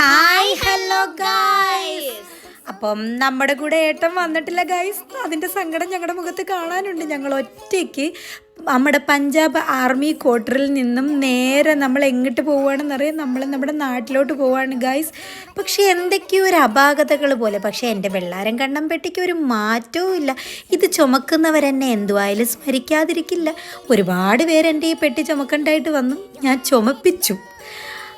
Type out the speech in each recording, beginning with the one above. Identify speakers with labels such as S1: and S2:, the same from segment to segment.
S1: Hi hello guys അപ്പം നമ്മുടെ കൂടെ ഏട്ടൻ വന്നിട്ടില്ല ഗൈസ് അതിന്റെ സങ്കടം ഞങ്ങളുടെ മുഖത്ത് കാണാനുണ്ട്. ഞങ്ങൾ ഒറ്റയ്ക്ക് നമ്മുടെ പഞ്ചാബ് ആർമി ക്വാർട്ടറിൽ നിന്നും നേരെ നമ്മൾ എങ്ങോട്ട് പോവുകയാണെന്നറിയാം. നമ്മൾ നമ്മുടെ നാട്ടിലോട്ട് പോവുകയാണ് ഗൈസ് പക്ഷേ എന്തൊക്കെയോ ഒരു അപാകതകൾ പോലെ. പക്ഷേ എന്റെ വെള്ളാരം കണ്ണം പെട്ടിക്ക് ഒരു മാറ്റവും ഇല്ല. ഇത് ചുമക്കുന്നവരെന്നെ എന്തുവായാലും സ്മരിക്കാതിരിക്കില്ല. ഒരുപാട് പേരെന്റെ ഈ പെട്ടി ചുമക്കണ്ടായിട്ട് വന്നു. ഞാൻ ചുമപ്പിച്ചു.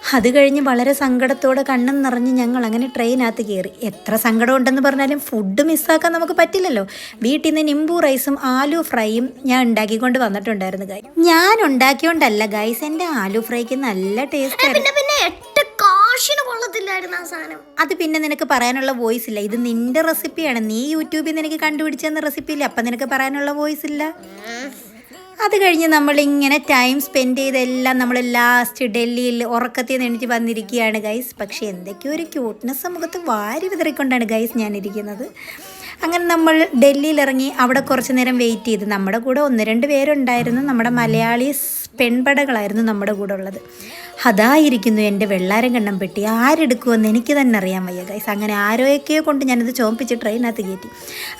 S1: അത് കഴിഞ്ഞ് വളരെ സങ്കടത്തോടെ കണ്ണും നിറഞ്ഞ് ഞങ്ങൾ അങ്ങനെ ട്രെയിനകത്ത് കയറി. എത്ര സങ്കടം ഉണ്ടെന്ന് പറഞ്ഞാലും ഫുഡ് മിസ്സാക്കാൻ നമുക്ക് പറ്റില്ലല്ലോ. വീട്ടിൽ നിന്ന് നിംബു റൈസും ആലു ഫ്രൈയും ഞാൻ ഉണ്ടാക്കിക്കൊണ്ട് വന്നിട്ടുണ്ടായിരുന്നു ഗായ് ഞാൻ ഉണ്ടാക്കിയോണ്ടല്ല ഗൈസ് എന്റെ ആലു ഫ്രൈക്ക് നല്ല ടേസ്റ്റ് ആയിരുന്നു. അത് പിന്നെ നിനക്ക് പറയാനുള്ള വോയിസ് ഇല്ല. ഇത് നിന്റെ റെസിപ്പിയാണ് നീ യൂട്യൂബിൽ നിനക്ക് കണ്ടുപിടിച്ചെന്ന റെസിപ്പി ഇല്ല. അപ്പം നിനക്ക് പറയാനുള്ള വോയിസ് ഇല്ല. അത് കഴിഞ്ഞ് നമ്മളിങ്ങനെ ടൈം സ്പെൻഡ് ചെയ്തെല്ലാം നമ്മൾ ലാസ്റ്റ് ഡൽഹിയിൽ ഉറക്കത്തിൽ നിന്ന് എണീറ്റ് വന്നിരിക്കുകയാണ് ഗൈസ് പക്ഷേ എന്തൊക്കെയോ ഒരു ക്യൂട്ട്നെസ് മുഖത്ത് വാരി വിതറിക്കൊണ്ടാണ് ഗൈസ് ഞാനിരിക്കുന്നത് അങ്ങനെ നമ്മൾ ഡൽഹിയിൽ ഇറങ്ങി അവിടെ കുറച്ച് നേരം വെയിറ്റ് ചെയ്ത്. നമ്മുടെ കൂടെ ഒന്ന് രണ്ട് പേരുണ്ടായിരുന്നു. നമ്മുടെ മലയാളീസ് പെൺപടകളായിരുന്നു നമ്മുടെ കൂടെ ഉള്ളത് അതായിരിക്കുന്നു എന്റെ വെള്ളാരം കണ്ണം പെട്ടി. ആരെടുക്കുമെന്ന് എനിക്ക് തന്നെ അറിയാൻ വയ്യ ഗൈസ് അങ്ങനെ ആരോയൊക്കെയോ കൊണ്ട് ഞാനത് ചോമ്പിച്ച് ട്രെയിനകത്ത് കയറ്റി.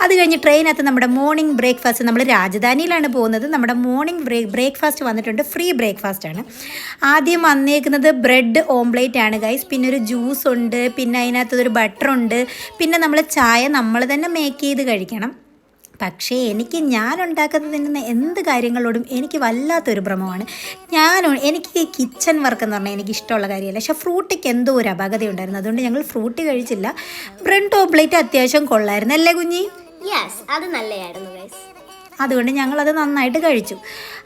S1: അത് കഴിഞ്ഞ് ട്രെയിനകത്ത് നമ്മുടെ മോർണിംഗ് ബ്രേക്ക്ഫാസ്റ്റ് നമ്മൾ രാജധാനിയിലാണ് പോകുന്നത്. നമ്മുടെ മോർണിംഗ് ബ്രേക്ക് ബ്രേക്ക്ഫാസ്റ്റ് വന്നിട്ടുണ്ട്. ഫ്രീ ബ്രേക്ക്ഫാസ്റ്റ് ആണ്. ആദ്യം വന്നേക്കുന്നത് ബ്രെഡ് ഓംലേറ്റ് ആണ് ഗൈസ് പിന്നെ ഒരു ജ്യൂസ് ഉണ്ട് പിന്നെ അതിനകത്തൊരു ബട്ടർ ഉണ്ട്. പിന്നെ നമ്മൾ ചായ നമ്മൾ തന്നെ മേക്ക് ചെയ്ത് കഴിക്കണം. പക്ഷേ എനിക്ക് ഞാൻ ഉണ്ടാക്കുന്നതിന് എന്ത് കാര്യങ്ങളോടും എനിക്ക് വല്ലാത്തൊരു ഭ്രമമാണ്. ഞാൻ എനിക്ക് കിച്ചൺ വർക്ക് എന്ന് പറഞ്ഞാൽ എനിക്ക് ഇഷ്ടമുള്ള കാര്യമല്ല. പക്ഷേ ഫ്രൂട്ടിക്ക് എന്തോ ഒരു അപകത ഉണ്ടായിരുന്നു അതുകൊണ്ട് ഞങ്ങൾ ഫ്രൂട്ട് കഴിച്ചില്ല. ബ്രെഡ് ടോപ്ലേറ്റ് അത്യാവശ്യം കൊള്ളായിരുന്നു. അല്ലേ കുഞ്ഞി?
S2: യെസ് അത് നല്ലതായിരുന്നു ഗൈസ്
S1: അതുകൊണ്ട് ഞങ്ങളത് നന്നായിട്ട് കഴിച്ചു.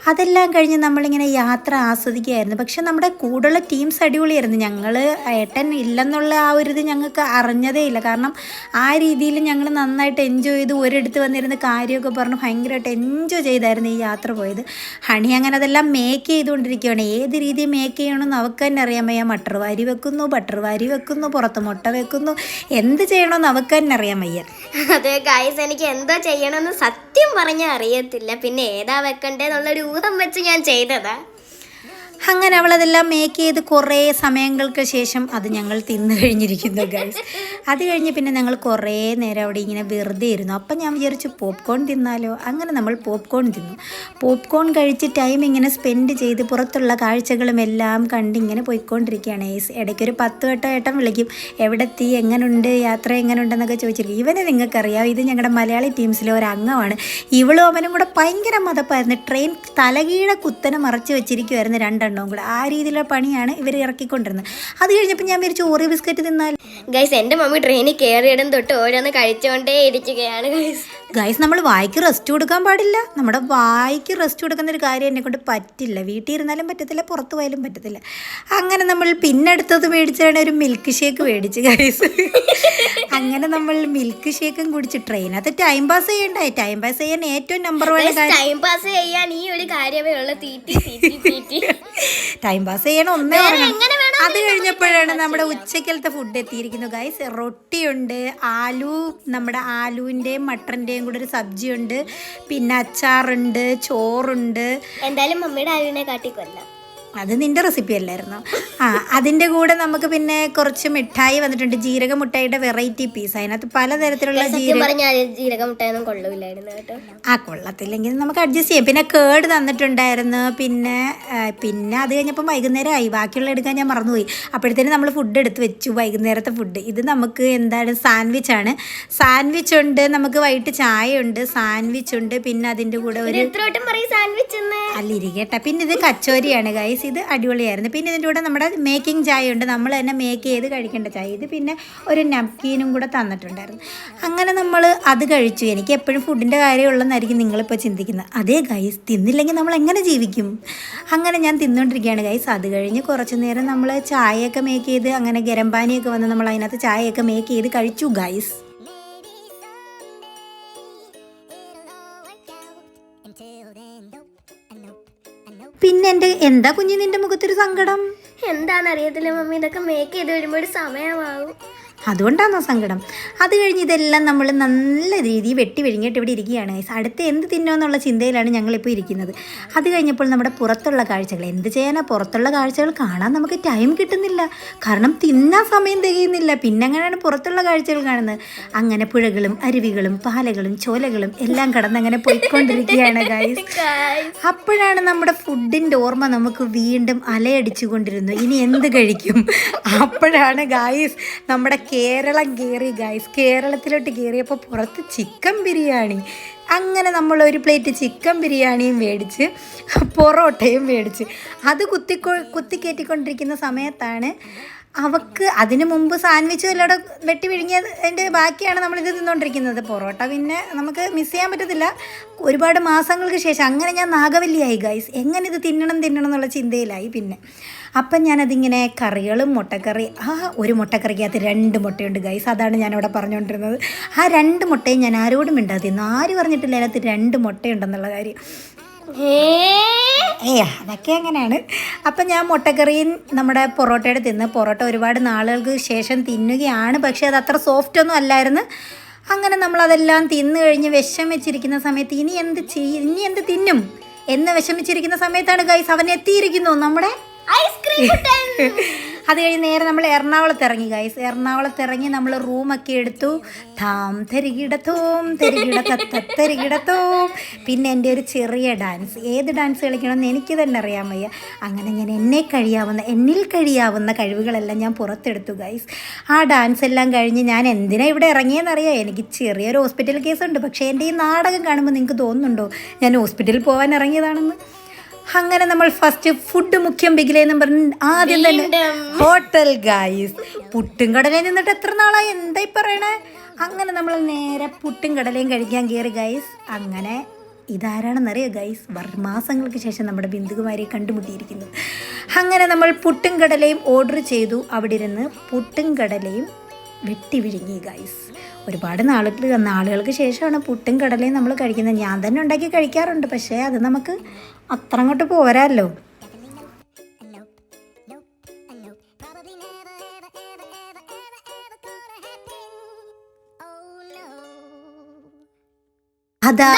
S1: അതെല്ലാം കഴിഞ്ഞ് നമ്മളിങ്ങനെ യാത്ര ആസ്വദിക്കുകയായിരുന്നു. പക്ഷെ നമ്മുടെ കൂടെയുള്ള ടീംസ് അടിപൊളിയായിരുന്നു. ഞങ്ങൾ ഏട്ടൻ ഇല്ലെന്നുള്ള ആ ഒരു ഇത് ഞങ്ങൾക്ക് അറിഞ്ഞതേ ഇല്ല. കാരണം ആ രീതിയിൽ ഞങ്ങൾ നന്നായിട്ട് എൻജോയ് ചെയ്ത്. ഒരിടത്ത് വന്നിരുന്ന് കാര്യമൊക്കെ പറഞ്ഞ് ഭയങ്കരമായിട്ട് എൻജോയ് ചെയ്തായിരുന്നു ഈ യാത്ര പോയത്. ഹണി അങ്ങനെ അതെല്ലാം മേക്ക് ചെയ്തുകൊണ്ടിരിക്കുകയാണ്. ഏത് രീതി മേക്ക് ചെയ്യണമെന്ന് അവൾക്ക് തന്നെ അറിയാൻ വയ്യ. മട്ടർ വാരി വെക്കുന്നു ബട്ടർ വാരി വെക്കുന്നു പുറത്ത് മുട്ട വെക്കുന്നു. എന്ത് ചെയ്യണമെന്ന് അവൾക്ക് തന്നെ അറിയാൻ വയ്യ.
S2: അതെ ഗായ്സ് എനിക്ക് എന്താ ചെയ്യണമെന്ന് സത്യം പറഞ്ഞാൽ അറിയത്തില്ല. പിന്നെ ഏതാ വെക്കണ്ടേന്നുള്ളൊരു ഊഹം വെച്ച് ഞാൻ ചെയ്തതാ.
S1: അങ്ങനെ അവളതെല്ലാം മേക്ക് ചെയ്ത് കുറേ സമയങ്ങൾക്ക് ശേഷം അത് ഞങ്ങൾ തിന്നു കഴിഞ്ഞിരിക്കുന്നു ഗൈസ് അത് കഴിഞ്ഞ് പിന്നെ ഞങ്ങൾ കുറേ നേരം അവിടെ ഇങ്ങനെ വെറുതെ ഇരുന്നു. അപ്പം ഞാൻ വിചാരിച്ചു പോപ്കോൺ തിന്നാലോ? അങ്ങനെ നമ്മൾ പോപ്കോൺ തിന്നു. പോപ്കോൺ കഴിച്ച് ടൈം ഇങ്ങനെ സ്പെൻഡ് ചെയ്ത് പുറത്തുള്ള കാഴ്ചകളും എല്ലാം കണ്ട് ഇങ്ങനെ പോയിക്കൊണ്ടിരിക്കുകയാണ് ഗൈസ് ഇടയ്ക്കൊരു പത്ത് വട്ടം ഏട്ടം വിളിക്കും എവിടെ എത്തി എങ്ങനുണ്ട്? യാത്ര എങ്ങനെയുണ്ടെന്നൊക്കെ ചോദിച്ചിരിക്കും. ഇവനെ നിങ്ങൾക്കറിയാം ഇത് ഞങ്ങളുടെ മലയാളി ടീംസിലെ ഒരു അംഗമാണ്. ഇവളും അവനും കൂടെ ഭയങ്കര മതപ്പായിരുന്നു. ട്രെയിൻ തലകീഴ കുത്തനെ മറച്ചു വെച്ചിരിക്കുമായിരുന്നു രണ്ടെണ്ണവും കൂടെ. ആ രീതിയിലുള്ള പണിയാണ് ഇവർ ഇറക്കിക്കൊണ്ടിരുന്നത്. അത് കഴിഞ്ഞപ്പോൾ ഞാൻ വിചാരിച്ചു ഓറിയോ ബിസ്ക്കറ്റ് തിന്നാൽ
S2: ഗൈസ് എന്റെ മമ്മി ട്രെയിനിൽ കയറിയിടം തൊട്ട് ഓരോന്ന് കഴിച്ചുകൊണ്ടേ ഇരിക്കുകയാണ് ഗൈസ്
S1: ഗൈസ് നമ്മൾ വായിക്ക് റെസ്റ്റ് കൊടുക്കാൻ പാടില്ല. നമ്മുടെ വായിക്ക് റെസ്റ്റ് കൊടുക്കുന്ന ഒരു കാര്യം എന്നെ കൊണ്ട് പറ്റില്ല. വീട്ടിൽ ഇരുന്നാലും പറ്റത്തില്ല പുറത്ത് പോയാലും പറ്റത്തില്ല. അങ്ങനെ നമ്മൾ പിന്നെടുത്തത് മേടിച്ചാണ് ഒരു മിൽക്ക് ഷേക്ക് മേടിച്ച് ഗൈസ് അങ്ങനെ നമ്മൾ മിൽക്ക് ഷേക്കും കുടിച്ച് ട്രെയിനകത്ത് ടൈം പാസ് ചെയ്യണ്ടായി ടൈം പാസ് ചെയ്യാൻ ഏറ്റവും നമ്പർ വൺ
S2: ടൈം പാസ് ചെയ്യാൻ ഈ ഒരു കാര്യമേ ഉള്ള. തീറ്റി
S1: ടൈം പാസ് ചെയ്യണം ഒന്നേ അത് കഴിഞ്ഞപ്പോഴാണ് നമ്മുടെ ഉച്ചക്കലത്തെ ഫുഡ് എത്തിയിരിക്കുന്നത്. ഗൈസ് റൊട്ടിയുണ്ട് ആലു നമ്മുടെ ആലുവിന്റെയും മട്ടറിന്റെയും കൂടെ ഒരു സബ്ജിയുണ്ട്. പിന്നെ അച്ചാറുണ്ട് ചോറുണ്ട്.
S2: എന്തായാലും മമ്മിയുടെ ആലുവിനെ കാട്ടിക്കൊല്ലാം.
S1: അത് നിന്റെ റെസിപ്പി അല്ലായിരുന്നു. ആ അതിന്റെ കൂടെ നമുക്ക് പിന്നെ കുറച്ച് മിഠായി വന്നിട്ടുണ്ട്. ജീരക മുട്ടായിയുടെ വെറൈറ്റി പീസ് അതിനകത്ത് പലതരത്തിലുള്ള ജീരക
S2: മുട്ടായൊന്നും കൊള്ളില്ലായിരുന്നു കേട്ടോ.
S1: ആ കൊള്ളത്തില്ലെങ്കിൽ നമുക്ക് അഡ്ജസ്റ്റ് ചെയ്യാം. പിന്നെ കേട് തന്നിട്ടുണ്ടായിരുന്നു. പിന്നെ പിന്നെ അത് കഴിഞ്ഞപ്പോൾ വൈകുന്നേരം ആയി. ബാക്കിയുള്ള എടുക്കാൻ ഞാൻ മറന്നുപോയി. അപ്പോഴത്തേനും നമ്മൾ ഫുഡ് എടുത്ത് വെച്ചു. വൈകുന്നേരത്തെ ഫുഡ് ഇത് നമുക്ക് എന്താണ് സാൻഡ്വിച്ച് ആണ്. സാൻഡ്വിച്ച് ഉണ്ട് നമുക്ക് വൈകിട്ട് ചായ ഉണ്ട് സാൻഡ്വിച്ച് ഉണ്ട്. പിന്നെ അതിന്റെ കൂടെ ഒരു
S2: അല്ല
S1: ഇരിക്കട്ടെ. പിന്നെ ഇത് കച്ചോരിയാണ് ഗൈസ് ഇത് അടിപൊളിയായിരുന്നു. പിന്നെ ഇതിന്റെ കൂടെ നമ്മുടെ മേക്കിംഗ് ചായ ഉണ്ട് നമ്മൾ തന്നെ മേക്ക് ചെയ്ത് കഴിക്കേണ്ട ചായ. ഇത് പിന്നെ ഒരു നപ്കീനും കൂടെ തന്നിട്ടുണ്ടായിരുന്നു. അങ്ങനെ നമ്മൾ അത് കഴിച്ചു. എനിക്ക് എപ്പോഴും ഫുഡിന്റെ കാര്യമുള്ളതെന്നായിരിക്കും നിങ്ങളിപ്പോൾ ചിന്തിക്കുന്നത്. അതേ ഗൈസ് തിന്നില്ലെങ്കിൽ നമ്മൾ എങ്ങനെ ജീവിക്കും? അങ്ങനെ ഞാൻ തിന്നുകൊണ്ടിരിക്കുകയാണ് ഗൈസ് അത് കഴിഞ്ഞ് കുറച്ച് നേരം നമ്മൾ ചായയൊക്കെ മേക്ക് ചെയ്ത് അങ്ങനെ ഗരം പാനിയൊക്കെ വന്ന് നമ്മൾ അതിനകത്ത് ചായയൊക്കെ മേക്ക് ചെയ്ത് കഴിച്ചു ഗൈസ് പിന്നെ എന്റെ എന്താ കുഞ്ഞി നിന്റെ മുഖത്തൊരു സങ്കടം?
S2: എന്താണെന്ന് അറിയത്തില്ല മമ്മി ഇതൊക്കെ മേക്ക് ചെയ്ത് വരുമ്പോൾ ഒരു സമയമാവും.
S1: അതുകൊണ്ടാണോ സങ്കടം? അത് കഴിഞ്ഞ് ഇതെല്ലാം നമ്മൾ നല്ല രീതിയിൽ വെട്ടി വിഴുങ്ങിയിട്ട് ഇവിടെ ഇരിക്കുകയാണ്. അടുത്ത് എന്ത് തിന്നോന്നുള്ള ചിന്തയിലാണ് ഞങ്ങളിപ്പോൾ ഇരിക്കുന്നത്. അത് കഴിഞ്ഞപ്പോൾ നമ്മുടെ പുറത്തുള്ള കാഴ്ചകൾ എന്ത് ചെയ്യാനാ പുറത്തുള്ള കാഴ്ചകൾ കാണാൻ നമുക്ക് ടൈം കിട്ടുന്നില്ല. കാരണം തിന്നാൻ സമയം തികയുന്നില്ല. പിന്നെ അങ്ങനെയാണ് പുറത്തുള്ള കാഴ്ചകൾ കാണുന്നത്? അങ്ങനെ പുഴകളും അരുവികളും പാലകളും ചോലകളും എല്ലാം കടന്നങ്ങനെ പോയിക്കൊണ്ടിരിക്കുകയാണ് ഗൈസ്. അപ്പോഴാണ് നമ്മുടെ ഫുഡിന്റെ ഓർമ്മ നമുക്ക് വീണ്ടും അലയടിച്ചു കൊണ്ടിരുന്നു ഇനി എന്ത് കഴിക്കും? അപ്പോഴാണ് ഗായ്സ് നമ്മുടെ കേരളം കയറി ഗൈസ് കേരളത്തിലോട്ട് കയറിയപ്പോൾ പുറത്ത് ചിക്കൻ ബിരിയാണി. അങ്ങനെ നമ്മൾ ഒരു പ്ലേറ്റ് ചിക്കൻ ബിരിയാണിയും മേടിച്ച് പൊറോട്ടയും മേടിച്ച്. അത് കുത്തിക്കൊ കുത്തിക്കയറ്റിക്കൊണ്ടിരിക്കുന്ന സമയത്താണ് അവക്ക് അതിന് മുമ്പ് സാൻഡ്വിച്ച് വല്ലവിടെ വെട്ടി വിഴുങ്ങിയതിന്റെ ബാക്കിയാണ് നമ്മളിത് തിന്നുകൊണ്ടിരിക്കുന്നത് പൊറോട്ട പിന്നെ നമുക്ക് മിസ് ചെയ്യാൻ പറ്റത്തില്ല. ഒരുപാട് മാസങ്ങൾക്ക് ശേഷം അങ്ങനെ ഞാൻ നാഗവല്ലിയായി ഗൈസ് എങ്ങനെ ഇത് തിന്നണം തിന്നണം എന്നുള്ള ചിന്തയിലായി പിന്നെ. അപ്പം ഞാനതിങ്ങനെ കറികളും മുട്ടക്കറി ആ ഒരു മുട്ടക്കറിക്കകത്ത് രണ്ട് മുട്ടയുണ്ട് ഗൈസ് അതാണ് ഞാനവിടെ പറഞ്ഞുകൊണ്ടിരുന്നത്. ആ രണ്ട് മുട്ടയും ഞാൻ ആരോടും മിണ്ടാതിരുന്നു ആര് പറഞ്ഞിട്ടില്ല അതിനകത്ത് രണ്ട് മുട്ടയുണ്ടെന്നുള്ള കാര്യം. ഏ? അതൊക്കെ അങ്ങനെയാണ്. അപ്പം ഞാൻ മുട്ടക്കറിയും നമ്മുടെ പൊറോട്ടയുടെ തിന്ന് പൊറോട്ട ഒരുപാട് നാളുകൾക്ക് ശേഷം തിന്നുകയാണ്. പക്ഷേ അത് അത്ര സോഫ്റ്റ് ഒന്നും അല്ലായിരുന്നു. അങ്ങനെ നമ്മളതെല്ലാം തിന്നു കഴിഞ്ഞ് വിഷം വെച്ചിരിക്കുന്ന സമയത്ത് ഇനി എന്ത് ചെയ്യും ഇനി എന്ത് തിന്നും? എന്ന് വിഷമിച്ചിരിക്കുന്ന സമയത്താണ് ഗൈസ് അവൻ എത്തിയിരിക്കുന്നു നമ്മുടെ അത് കഴിഞ്ഞ് നേരെ നമ്മൾ എറണാകുളത്ത് ഇറങ്ങി ഗൈസ് എറണാകുളത്ത് ഇറങ്ങി നമ്മൾ റൂമൊക്കെ എടുത്തു. താം തരികിടത്തോം തരികിടത്തരികിടത്തോം പിന്നെ എന്റെ ഒരു ചെറിയ ഡാൻസ് ഏത് ഡാൻസ് കളിക്കണമെന്ന് എനിക്ക് തന്നെ അറിയാൻ വയ്യ. അങ്ങനെ ഞാൻ എന്നെ കഴിയാവുന്ന എന്നിൽ കഴിയാവുന്ന കഴിവുകളെല്ലാം ഞാൻ പുറത്തെടുത്തു ഗൈസ് ആ ഡാൻസ് എല്ലാം കഴിഞ്ഞ് ഞാൻ എന്തിനാണ് ഇവിടെ ഇറങ്ങിയെന്നറിയാം? എനിക്ക് ചെറിയൊരു ഹോസ്പിറ്റൽ കേസുണ്ട് പക്ഷേ എന്റെ ഈ നാടകം കാണുമ്പോൾ നിങ്ങൾക്ക് തോന്നുന്നുണ്ടോ? ഞാൻ ഹോസ്പിറ്റലിൽ പോകാൻ ഇറങ്ങിയതാണെന്ന്. അങ്ങനെ നമ്മൾ ഫസ്റ്റ് ഫുഡ് മുഖ്യം ബിഗിലെന്നും പറഞ്ഞ് ആദ്യം തന്നെ ഹോട്ടൽ ഗായ്സ് പുട്ടും കടലയും നിന്നിട്ട് എത്ര നാളായി? എന്തായി പറയണേ? അങ്ങനെ നമ്മൾ നേരെ പുട്ടും കടലയും കഴിക്കാൻ കയറി ഗൈസ് അങ്ങനെ ഇതാരാണെന്നറിയോ ഗൈസ് മാസങ്ങൾക്ക് ശേഷം നമ്മുടെ ബിന്ദുകുമാരിയെ കണ്ടുമുട്ടിയിരിക്കുന്നു. അങ്ങനെ നമ്മൾ പുട്ടും കടലയും ഓർഡർ ചെയ്തു. അവിടെ ഇരുന്ന് പുട്ടും കടലയും വെട്ടി വിഴുങ്ങി ഗൈസ് ഒരുപാട് നാളുകൾ നാളുകൾക്ക് ശേഷമാണ് പുട്ടും കടലയും നമ്മൾ കഴിക്കുന്നത്. ഞാൻ തന്നെ ഉണ്ടാക്കി കഴിക്കാറുണ്ട് പക്ഷേ അത് നമുക്ക് അത്ര അങ്ങോട്ട് പോരാല്ലോ. അതാ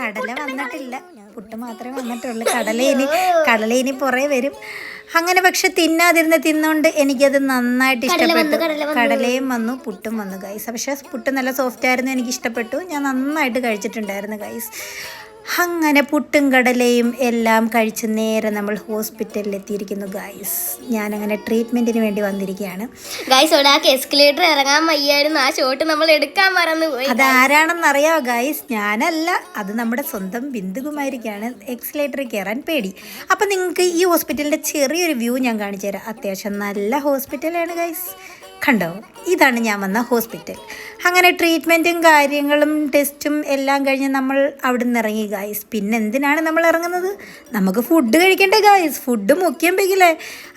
S1: കടല വന്നിട്ടില്ല. പുട്ട് മാത്രമേ വന്നിട്ടുള്ളൂ. കടല ഇനി കടല ഇനി പുറകെ വരും. അങ്ങനെ പക്ഷെ തിന്നാതിരുന്ന് തിന്നുകൊണ്ട് എനിക്കത് നന്നായിട്ട് ഇഷ്ടപ്പെട്ടു. കടലയും വന്നു പുട്ടും വന്നു ഗൈസ് പക്ഷേ പുട്ട് നല്ല സോഫ്റ്റ് ആയിരുന്നു എനിക്ക് ഇഷ്ടപ്പെട്ടു ഞാൻ നന്നായിട്ട് കഴിച്ചിട്ടുണ്ടായിരുന്നു ഗൈസ് അങ്ങനെ പുട്ടും കടലയും എല്ലാം കഴിച്ച് നേരെ നമ്മൾ ഹോസ്പിറ്റലിൽ എത്തിയിരിക്കുന്നു ഗൈസ് അങ്ങനെ ട്രീറ്റ്മെന്റിന് വേണ്ടി വന്നിരിക്കുകയാണ്.
S2: ഗൈസ് ആ എസ്കലേറ്റർ ഇറങ്ങാൻ വയ്യായിരുന്നു. ആ ഷോട്ട് നമ്മൾ എടുക്കാൻ മറന്നു ആരാണെന്ന്
S1: അതാരാണെന്നറിയാമോ ഗൈസ് ഞാനല്ല. അത് നമ്മുടെ സ്വന്തം ബിന്ദുകുമാരിക്കാണ്. എക്സലേറ്ററിൽ കയറാൻ പേടി. അപ്പം നിങ്ങൾക്ക് ഈ ഹോസ്പിറ്റലിന്റെ ചെറിയൊരു വ്യൂ ഞാൻ കാണിച്ചു തരാം അത്യാവശ്യം നല്ല ഹോസ്പിറ്റലാണ് ഗൈസ് കണ്ടോ? ഇതാണ് ഞാൻ വന്ന ഹോസ്പിറ്റൽ. അങ്ങനെ ട്രീറ്റ്മെന്റും കാര്യങ്ങളും ടെസ്റ്റും എല്ലാം കഴിഞ്ഞ് നമ്മൾ അവിടെ നിന്ന് ഇറങ്ങി ഗായ്സ് പിന്നെ എന്തിനാണ് നമ്മൾ ഇറങ്ങുന്നത്? നമുക്ക് ഫുഡ് കഴിക്കണ്ടേ ഗായ്സ് ഫുഡ് മുഖ്യം പെങ്കിലേ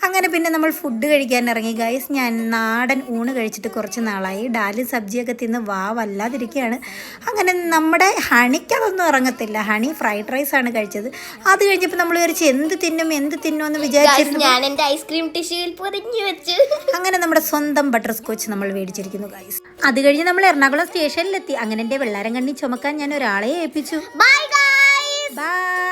S1: അങ്ങനെ പിന്നെ നമ്മൾ ഫുഡ് കഴിക്കാൻ ഇറങ്ങി ഗായ്സ് ഞാൻ നാടൻ ഊണ് കഴിച്ചിട്ട് കുറച്ച് നാളായി. ഡാലും സബ്ജിയൊക്കെ തിന്ന് വാ വല്ലാതിരിക്കുകയാണ് അങ്ങനെ നമ്മുടെ ഹണിക്ക് അതൊന്നും ഇറങ്ങത്തില്ല. ഹണി ഫ്രൈഡ് റൈസ് ആണ് കഴിച്ചത്. അത് കഴിഞ്ഞപ്പോൾ നമ്മൾ വിചാരിച്ച് എന്ത് തിന്നും എന്ത് തിന്നും എന്ന് വിചാരിച്ചിരുന്നു അങ്ങനെ നമ്മുടെ സ്വന്തം ബട്ടർ സ്കോച്ച് നമ്മൾ മേടിച്ചിരിക്കുന്നു ഗൈസ് അത് കഴിഞ്ഞ് നമ്മൾ എറണാകുളം സ്റ്റേഷനിലെത്തി അങ്ങനെ എന്റെ വെള്ളാരം കണ്ണി ചുമക്കാൻ ഞാൻ ഒരാളെ ഏൽപ്പിച്ചു.
S2: Bye
S1: bye